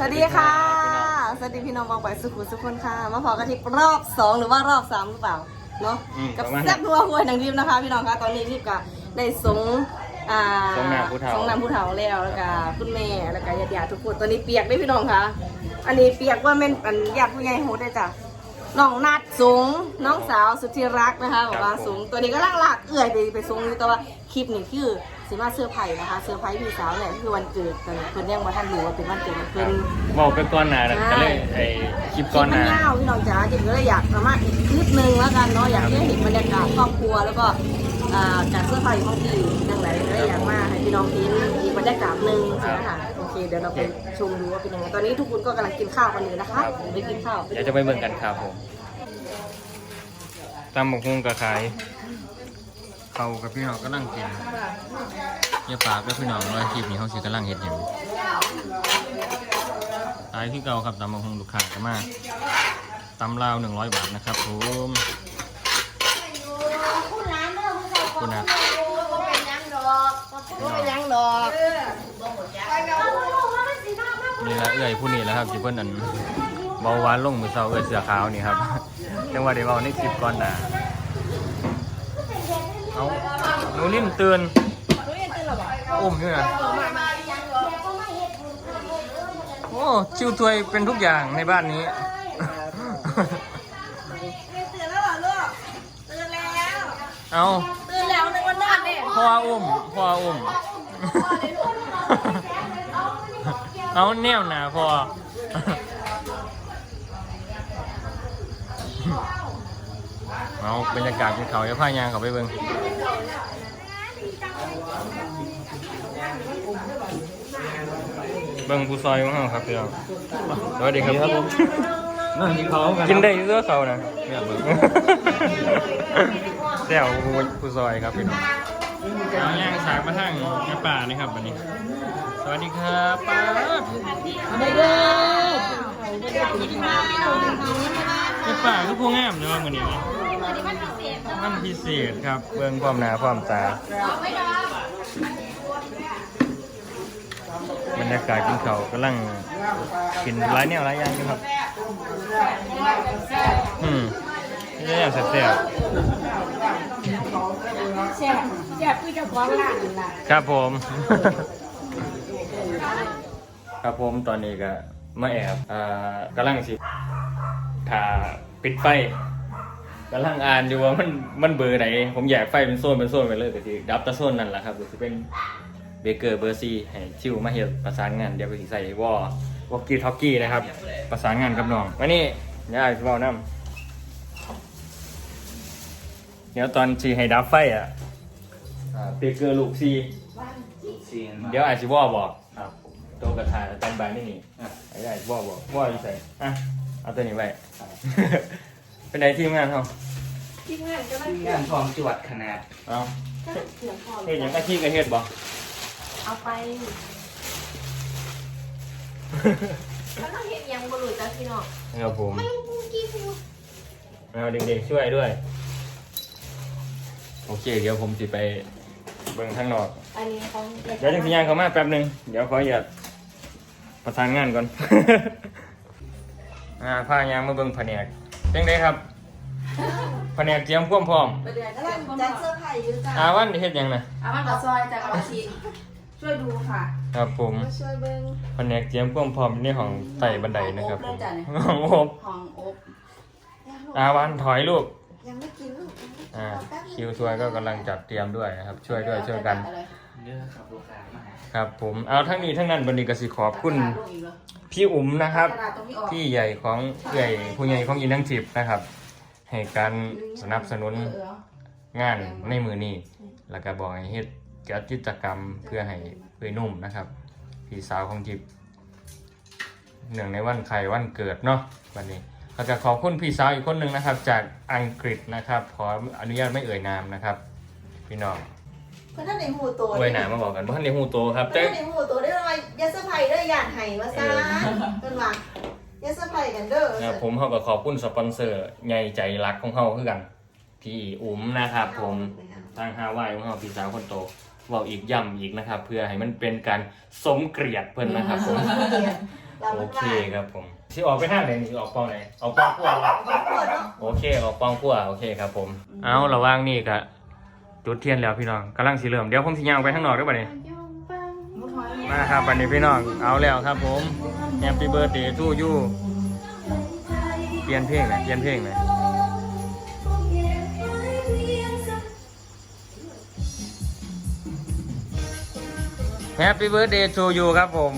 สวัสดีค่ะ สวัสดีพี่น้องมองไปสุขุมสุขคนค่ะ มาพอกันที่รอบสองหรือว่ารอบสามหรือเปล่า เนาะอืมกับประมาณนั้นแซ่บนัวหวยหนังดิมนะคะ พี่น้องคะตอนนี้รีบกับได้สงอ่าสงน้ำผู้เฒ่า สงน้ำผู้เฒ่าแล้วแล้วก็คุณแม่แล้วก็ญาติญาติๆทุกคนตอนนี้เปียกด้วยพี่น้องคะอันนี้เปียกว่าแม่นอันญาติผู้ใหญ่โหดได้จ้ะน้องนัดสูงน้องสาวสุดที่รักนะคะบอกว่าสูงตัวนี้ก็ล่างลากเอื่อยไปไปสูงอยู่แต่ว่าคลิปนี้คือ สิมาเสื้อร์ไผ่นะคะเสื้อร์ไผ่พี่สาวเนี่ยคือวันเกิดแต่เพิ่นยังบ่ทันรู้ว่าเป็นวันเกิดของเพิ่น บอกไปก่อนหนานะใช่ ก็เลยไอ้คลิปก่อนหมันานยาวพี่น้องจ๋าจิ๋มก็เลยอยากสามารถอีกคลิปหนึงแล้วกันเนาะอยากให้เห็นบรรยากาศครอบครัวแล้วก็อ่าการเสื้อผ้าของพี่นั่งไหนก็เลยอยากมาให้พี่น้องเห็นอีกบรรยากาศหนึ่งใช่ไหมคะโอเคเดี๋ยวเราไปชมดูว่าเป็นยังไงตอนนี้ทุกคนก็กำลังกินข้าวกันอยู่นะคะไปกินข้าวเดี๋ยวจะไปเบิ่งกันครับผมตำหมกฮุงกับขาย เขากับพี่น้องก็นั่งกินอย่าปากด้วพี่น้องว่าคลิปนี้เขาสิกำลังเห็ดอย่างขายที่เก่าครับตำหมกฮุงลูกค้าก็มาตำลาวหนึ่งร้อยบาทนะครับผมคุณนะนยังดอกนี่ละเอื้อยผู้นี้แล้วครับที่เพิ่นนั่นเบาหวานลงมือเศร้าเอื้อยเสือขาวนี่ครับจังหวะเดี๋ยวเบาในคลิปก่อนนะ เอาหนูลิ่นเตือนอุ้มอยู่นะโอ้ชิวถวยเป็นทุกอย่างในบ้านนี้ตื่นแล้วเหรอลูกตื่นแล้วเอาตื่นแล้วในวันนั้นเนี่ยพ่ออุ้มพ่ออุ้มเอาแนวหนาพ่อ เอาบรรยากาศภูเขาจะพายางเขาไปเบิ่งเบิ่งผู้ซอยของเราครับพี่น้องสวัสดีครับผมนั่งกินเขากันกินได้เสื้อเขานะไม่อยากเบิ่งแซวผู้ซอยครับพี่น้องเอาย่างสากมาทางแม่ป่านี่ครับวันนี้ สวัสดีครับป้าดไม่ได้แม่ป่าคือผู้งามเนาะวันนี้ นะมันพิเศษครับเบิ่งความหนาความตาบรรยากาศกินเขาวกำลังกินหลายแนวหลายอย่างอยู่ครับอืมนี่อย่างแซ่บแซ่บแซ่บคือเจ้าของร้านนั่นล่ะๆครับผม ครับผมตอนนี้ก็มาแอบอ่ากำลังสิถ่าปิดไฟ กำลังอ่านอยู่ว่ามันมันเบอร์ไหน ผมอยากไฟเป็นโซนเป็นโซนไปเลยก็ทีดับแตะโซนนั่นแหละครับก็จะเป็นเบเกอร์เบอร์ซีให้ชิวมาเฮ็ดประสานงานเดี๋ยวก็สิใส่วอวอกกี้ท็อกกี้นะครับ ประสานงานกับน้องมานี่ย่าพี่เว้านำเดี๋ยวตอนชีให้ดับไฟอะอ่าเบเกอร์ลูกซีซีนเดี๋ยวอาจจะวอบอกครับตัวกระถางตันบานนี่นี่อะไอ้ได้วอบอกวออยู่ใส่อะเอาตัวนี้ไว้ เป็นไงทีมงานเขาที่งานก็ไม่งานพร้อมจวดขนาดเอาเสียงพอเฮ็ดหยังอาชีพก็เฮ็ดบ่ เอาไปแล้วก็เห็นยังบรุษจ้าพี่น้องครับผมไม่รู้กี่พูดเอาเด็กๆช่วยด้วย โอเค เดี๋ยวผมสิไปเบิ่งข้างนอก อันนี้ของเดี๋ยวจังสิย่างเข้ามาแป๊บหนึงเดี๋ยวขออย่าตประสานงานก่อน อ่าพายางมาเบิ่งแผนก จังไดครับแผนกเตรียมความพร้อมประเดี๋ยวก็แจ็คเสื้อผ้าอยู่จ้าอาวันเฮ็ดหยังน่ะอามันกับซอยจากอาชีช่วยดูค่ะครับผมมาช่วยเบิ้งแผนกเตรียมความพร้อมในห้องไต่บันไดนะครับผมห้องอบเลยจ้ะเนี่ยห้องอบห้องอบอาวันถอยลูกยังไม่กินลูกอ่าคิวทัวร์ก็กำลังจัดเตรียมด้วยนะครับ ช่วยด้วยช่วยกัน เยอะครับลูกค้ามาครับผมเอาทั้งนี้ทั้งนั้นวันนี้ก็สิขอบคุณพี่อุ๋มนะครับพี่ใหญ่ของใหญ่ผู้ใหญ่ของอินดังจิบนะครับ ให้การสนับสนุนงานในมือนี้แล้วก็บอกให้เฮ็ดกิจกรรมเพื่อให้เพื่อนุ่มนะครับ พี่สาวของจิบเนื่องในวันไข่วันเกิดเนาะวันนี้ก็จะขอบคุณพี่สาวอีกคนหนึ่งนะครับ จากอังกฤษนะครับขออนุญาตไม่เอ่ยนามนะครับ พี่น้อง เพื่อนท่านในหูตัวเอ่ยนามมาบอกกันว่าท่านในหูโตครับเพื่แต่อนท่านในหูตัวได้ไหมยาสะไพได้ยานไห้มาซ่าเพื่อนว่ายาสะไพกันเด้อนะครับผมเขาก็ขอบคุณสปอนเซอร์ใหญ่ใจรักของเขาคือกันพี่อุ๋มนะครับผมทางฮาวายของเขาพี่สาวคนโตบอกอีกย้ำอีกนะครับ เพื่อให้มันเป็นการสมเกียรติเพิ่นนะครับผมโอเคครับผมที่ออกไปทางไหนนี่ออกปองไหนออกปองขั้วเหรอโอเคออกปองขั้วโอเคครับผม เอาระหว่างนี่กะ จุดเทียนแล้วพี่น้องกำลังสีเหลือมเดี๋ยวผมสิย่างไปข้างนอกด้วยป่ะนี่มาครับวันนี้พี่น้องเอาแล้วครับผม Happy Birthday to you เปลี่ยนเพลงหน่อยเปลี่ยนเพลงหน่อย Happy Birthday to you ครับผม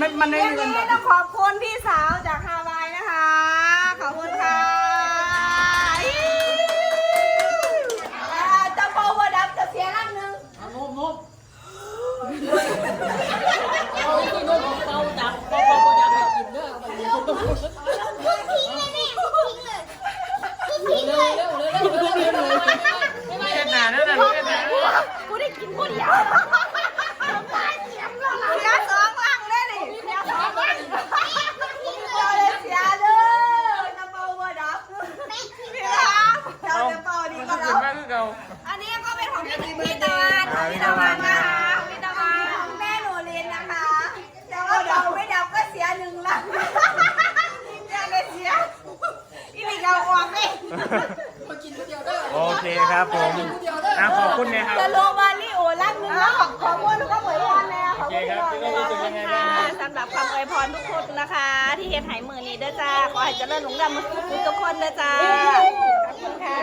ลูกมันไม่ มันไม่เงินต้องขอบคุณพี่สาวจากฮาวายนะคะ ขอบคุณค่ะจะเป่าว่าดับจะเสียรักหนึ่ง เวียดนามนั่นน่ะเวียดนาม กูได้กินคนเดียวเสียสองลังเลยนี่เสียสองลังเราเลยเสียเลยจะเป่าว่าดับพี่รักเราจะเป่าดี มัน ก็ ก็ แล้ ขึ้น ว มากคือเก่า อันนี้ก็เป็นของพี่พี่ตะวันของพี่ตะวันนะคะพี่ตะวันของแม่หนูเรียนนะคะ แต่ว่าเดาไม่เดาก็เสียหนึ่งละยังได้เสียอีหลีเอาออกเลย โอเคครับผมอะขอบคุณนะครับ จะโลมาลิโอลักนึงแล้วขอบขอบคุณก็เหมือนกันแล้วขอบคุณโอเคครับพี่รู้สึกยังไงบ้างครับสำหรับคำอวยพรทุกคนนะคะ ที่เฮ็ดไหมือนี้เด้อจ้าขอให้เจริญหลงดำทุกทุกคนเด้อจ้าขอบคุณค่ะ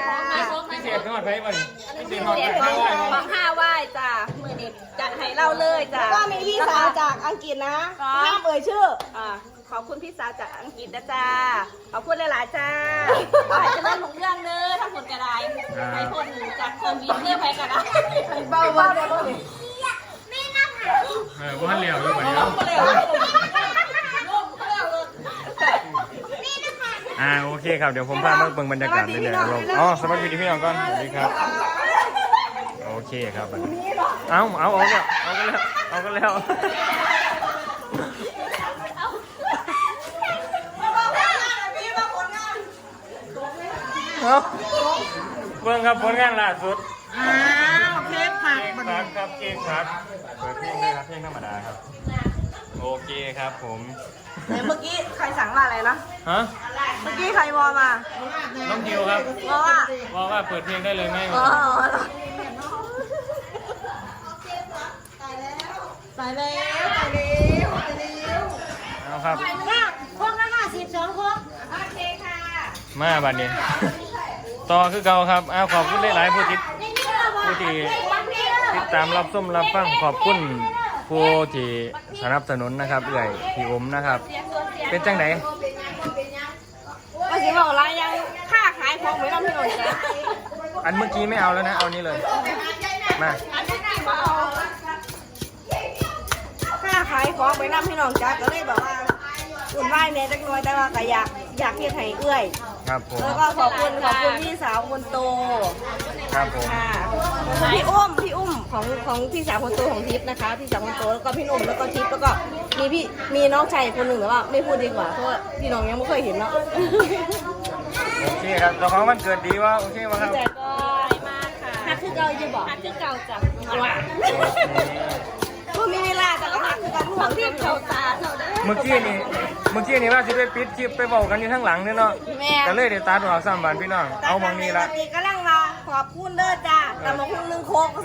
พิเศษนอดไปบ่นี่พิเศษนอดไปข้าวไหว้ของห้าไหว้จ้ามือนี้จัดให้เราเลยจ้าก็มีพี่สาวจากอังกฤษนะห้ามเอ่ยชื่ออ่าขอบคุณพี่สาวจากอังกฤษนะจ้าขอบคุณหลายๆจ้า ไดให้พ้นจากโควิดเด้อไปกระไดเบาเบาเบาเออบ้านเหลียวอยู่บ่นี่เนาะอ่าโอเคครับเดี๋ยวผมพามาเบิ่งบรรยากาศเรื่อยๆครับอ๋อสวัสดีพี่น้องก่อนสวัสดีครับโอเคครับบัดนี้เอาเอาเอาก็เอากันแล้วเอากันแล้วเอาเบิ่งครับผลงานล่าสุดอ้าวเค้กผักเค้กครับครับเค้กครับเปิดเพลงด้วยครับเพลงธรรมดาครับ โอเคครับผมเมื่อกี้ใครสั่งว่าอะไรนะ ฮะ เมื่อกี้ใครวอมาน้องทิวครับ วอว่าบอกว่าเปิดเพลงได้เลยไหมอ๋อตายแล้วตายแล้วตายแล้วเอาครับห้าพวกละห้าสิบสองพวกโอเคค่ะ มาบัดนี้ ต่อคือเก่าครับอ้าวขอบคุณหลายๆผู้ติดนี่นี่เราบอกผู้ที่วันนี้เราติดตามรับส้มรับฟังขอบคุณผู้ที่สนับสนุนนะครับเอื่อยพี่อุ๋มนะครับ เป็นจังไหนว่าสิบอกอะไรยังค่าขายของไม่ต้องพี่น้องจ้ะอันเมื่อกี้ไม่เอาแล้วนะ เอานี้เลยมาค่าขายของไม่ต้องพี่น้องจ้ะก็เลยบอกว่าอุ่นไหวเนี่ยจักหน่อยแต่ว่าก็อยาก อยากเฮ็ดให้เอื้อย ครับผม แล้วก็ขอบคุณขอบคุณพี่สาวคนโตครับผม ค่ะพี่อุ้มพี่อุ้มของของพี่สาวคนโตของทิพย์นะคะพี่สาวคนโตแล้วก็พี่หนุ่มแล้วก็ทิพย์แล้วก็มีพี่มีน้องชายอีกคนหนึ่งแต่ว่าไม่พูดดีกว่าเพราะว่าพี่น้องยังไม่เคยเห็นเนาะโอเคครับเจ้าของวันเกิดดีว่าโอเคว่าครับ แต่ก็มากค่ะฮักคือเก่าจะบอกฮักคือเก่าจ้ะว่าพวกมีเวลาแต่ก็ฮักคือเก่าพวกที่เขาตาเท่านั้นเมื่อกี้นี่ เมื่อกี้นี่ว่าจะไปปิดคลิปไปบอกกันอยู่ข้างหลังเนี่ยเนาะแม่ ก็เลยเดี๋ยวตาตัวสามบานพี่น้อง เอามองนี้ละแต่กำลังมาขอบคุณเด้อจ้าแต่มาคุณหนึ่งโคกก็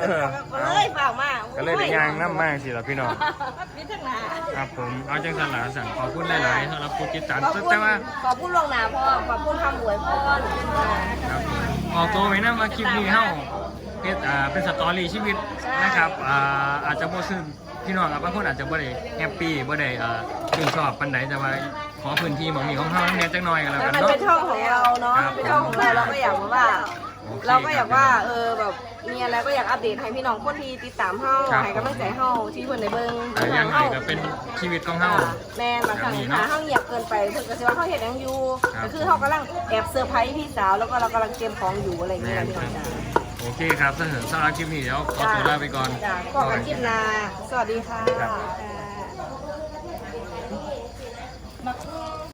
เลยเปล่ามากก็เลยได้ยางน้ำมากสิละพี่น้อง มิถึงหนาครับผม เอาจังสันหลาสั่งขอบคุณหลายๆสำหรับผู้ติดตามขอบคุณแต่ว่าขอบคุณลวงหนาพ่อขอบคุณคำอวยพรครับผมออกตัวไว้นะมาคลิปนี้เฮาเฮ็ดอ่าเป็นสตอรี่ชีวิตนะครับอ่าอาจจะบ่ซึ่งพี่น้องอะบางคนอาจจะบ่ได้แฮปปี้บ่ได้อ่า ชื่นชอบปานใดแต่ว่าขอพื้นที่หมองนี้ของเฮาแหน่จักหน่อยก็แล้วแล้วกันมันเนาะ เป็นช่องของเราเนาะครับเป็นช่องของเราเราก็อยากว่า โอเคเราก็อยากว่าเออแบบมีอะไรก็อยากอัปเดตให้พี่น้องคนที่ติดตามเฮาครับให้กำลังใจเฮาที่เพิ่นในเบิ่งแต่ยังไงก็เป็นชีวิตของเฮา แม่นบางครั้งแบบนี้เนาะถ้าเฮาเงียบเกินไปเพิ่นก็สิว่าเฮาเฮ็ดหยังอยู่ครับ ก็คือเฮากำลังแอบเซอร์ไพรส์พี่สาวแล้วก็เรากำลังเตรียมของอยู่อะไรอย่างเงี้ยพี่น้องจ้าโอเคครับสำหรับคลิปนี้เดี๋ยวขอตัวลาไปก่อน จ้าขอกันคลิปหน้าสวัสดีค่ะ ครับ